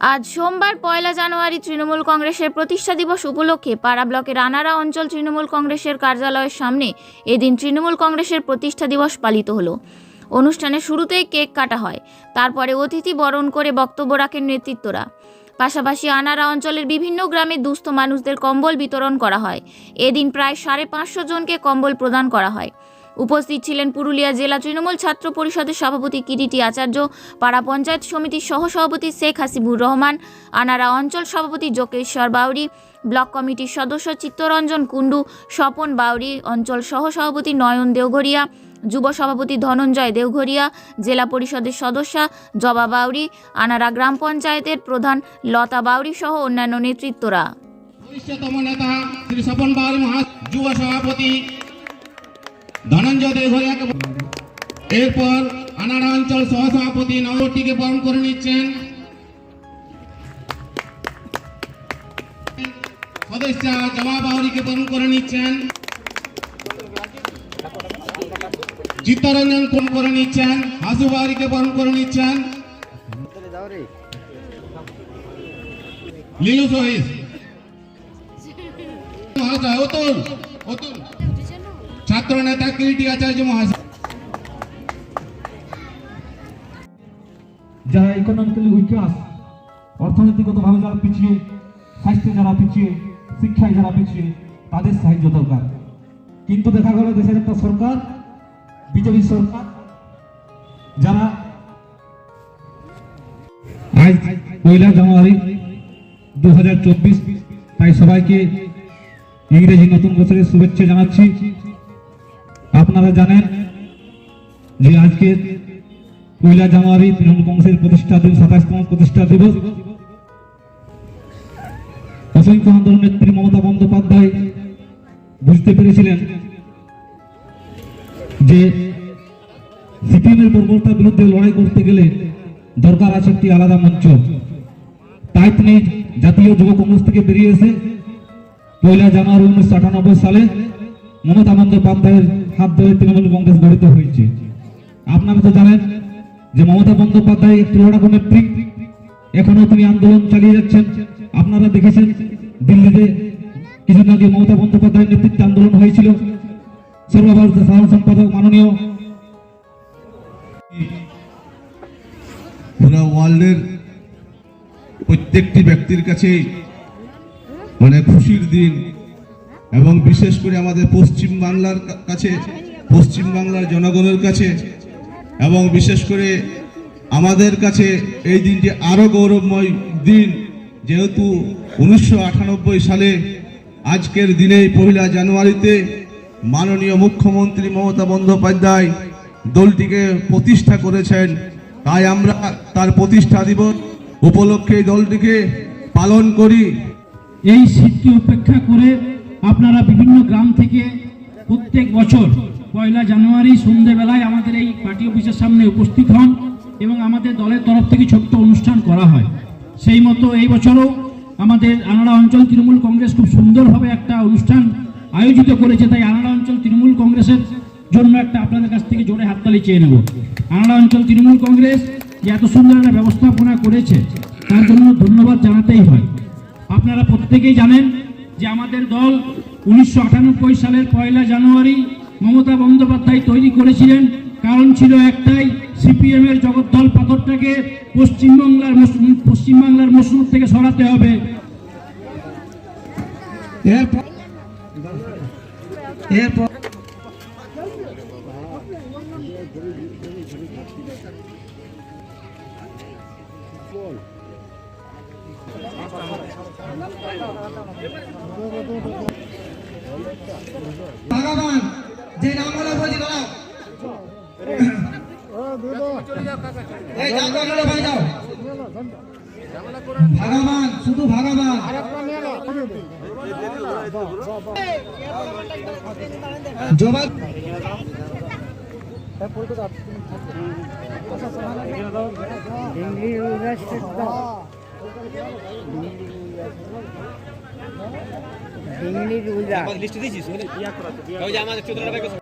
আজ সোমবার পয়লা জানুয়ারি তৃণমূল কংগ্রেসের প্রতিষ্ঠা দিবস উপলক্ষে পাড়া ব্লকের আনারা অঞ্চল তৃণমূল কংগ্রেসের কার্যালয়ের সামনে এদিন তৃণমূল কংগ্রেসের প্রতিষ্ঠা দিবস পালিত হলো। অনুষ্ঠানের শুরুতেই কেক কাটা হয়। তারপরে অতিথি বরণ করে বক্তব্য রাখেন নেতৃত্বরা। পাশাপাশি আনারা অঞ্চলের বিভিন্ন গ্রামে দুস্থ মানুষদের কম্বল বিতরণ করা হয়। এদিন প্রায় সাড়ে পাঁচশো জনকে কম্বল প্রদান করা হয়। উপস্থিত ছিলেন পুরুলিয়া জেলা তৃণমূল ছাত্র পরিষদের সভাপতি কিরিটি আচার্য, পাড়া পঞ্চায়েত সমিতির সহসভাপতি শেখ হাসিবুর রহমান, আনারা অঞ্চল সভাপতি যোগেশ্বর বাউরি, ব্লক কমিটির সদস্য চিত্তরঞ্জন কুণ্ডু, স্বপন বাউরি, অঞ্চল সহসভাপতি নয়ন দেওঘরিয়া, যুব সভাপতি ধনঞ্জয় দেওঘরিয়া, জেলা পরিষদের সদস্যা জবা বাউরি, আনারা গ্রাম পঞ্চায়েতের প্রধান লতা বাউরি সহ অন্যান্য নেতৃত্বরা। বরিষ্ঠতম নেতা শ্রী স্বপন বাউরি যুব সভাপতি ধনঞ্জয় দেঘরিয়াকে এরপর আনাড়া অঞ্চল সহসভাপতি নবটিকে বরণ করে নিচ্ছেন। সদস্য জমা বাউরিকে বরণ করে নিচ্ছেন। চিত্তরঞ্জন কোন করে নিচ্ছেন। হাসু বাউরিকে বরণ করে নিচ্ছেন। লিলু সহিস মহাশয় অতুল অতুল। ছাত্র নেতা কিরিটি আচার্য মহাশয় যারা ইকোনমিক্যালি উইকাস অর্থনৈতিকগতভাবে যারা পিছিয়ে, স্বাস্থ্যে যারা পিছিয়ে, শিক্ষায় যারা পিছিয়ে, তাদের সাহায্য দরকার। কিন্তু দেখা গেল দেশের একটা সরকার, বিজেপি সরকার, যারা আজ পয়লা জানুয়ারি দু তাই সবাইকে ইংরেজি নতুন বছরের শুভেচ্ছা জানাচ্ছি। আপনারা জানেন যে আজকে পয়লা জানুয়ারি তৃণমূল কংগ্রেসের প্রতিষ্ঠা দিবস সাতাশতম প্রতিষ্ঠা দিবস। অসংখ্য আন্দোলন নেত্রী মমতা বন্দ্যোপাধ্যায় বুঝতে পেরেছিলেন যে সিপিএমের বর্বরতার বিরুদ্ধে লড়াই করতে গেলে দরকার আছে একটি আলাদা মঞ্চ। তাই তিনি জাতীয় যুব কংগ্রেস থেকে বেরিয়ে এসে পয়লা জানুয়ারি উনিশশো আটানব্বই সালে মমতা বন্দ্যোপাধ্যায়ের হাত ধরে তৃণমূল কংগ্রেস গঠিত হয়েছে। আপনারা তো জানেন যে মমতা বন্দ্যোপাধ্যায় একটি লড়াকু নেত্রী এখনও তিনি আন্দোলন চালিয়ে যাচ্ছেন। আপনারা দেখেছেন দিল্লিতে কিছুদিন আগে মমতা বন্দ্যোপাধ্যায়ের নেতৃত্বে আন্দোলন হয়েছিল। সর্বভারতীয় সাধারণ সম্পাদক মাননীয় পুরো ওয়ার্ল্ডের প্রত্যেকটি ব্যক্তির কাছে মানে খুশির দিন এবং বিশেষ করে আমাদের পশ্চিম বাংলার কাছে, পশ্চিম বাংলার জনগণের কাছে এবং বিশেষ করে আমাদের কাছে এই দিনটি আরও গৌরবময় দিন। যেহেতু উনিশশো আটানব্বই সালে আজকের দিনেই পহিলা জানুয়ারিতে মাননীয় মুখ্যমন্ত্রী মমতা বন্দ্যোপাধ্যায় দলটিকে প্রতিষ্ঠা করেছেন। তাই আমরা তার প্রতিষ্ঠা দিবস উপলক্ষে দলটিকে পালন করি। এই শীতকে উপেক্ষা করে আপনারা বিভিন্ন গ্রাম থেকে প্রত্যেক বছর পয়লা জানুয়ারি সন্ধেবেলায় আমাদের এই পার্টি অফিসের সামনে উপস্থিত হন এবং আমাদের দলের তরফ থেকে ছোট্ট অনুষ্ঠান করা হয়। সেই মতো এই বছরও আমাদের আনাড়া অঞ্চল তৃণমূল কংগ্রেস খুব সুন্দরভাবে একটা অনুষ্ঠান আয়োজিত করেছে, তাই আনাড়া অঞ্চল তৃণমূল কংগ্রেসের জন্য একটা আপনাদের কাছ থেকে জোরে হাততালি চেয়ে নেব। আনাড়া অঞ্চল তৃণমূল কংগ্রেস যে এত সুন্দর একটা ব্যবস্থাপনা করেছে, তার জন্য ধন্যবাদ জানাতেই হয়। আপনারা প্রত্যেকেই জানেন যে আমাদের দল উনিশশো সালের পয়লা জানুয়ারি মমতা বন্দ্যোপাধ্যায় তৈরি করেছিলেন। কারণ ছিল একটাই, সিপিএম এর জগদ্দল পাথরটাকে পশ্চিমবাংলার পশ্চিমবাংলার মসুর থেকে সরাতে হবে। এরপর ভগবান যে নাম বলে বলছি দাঁড়াও এই যাও যাও ভাই যাও ভগবান শুধু ভগবান জবাব লিস্ট দিয়েছিস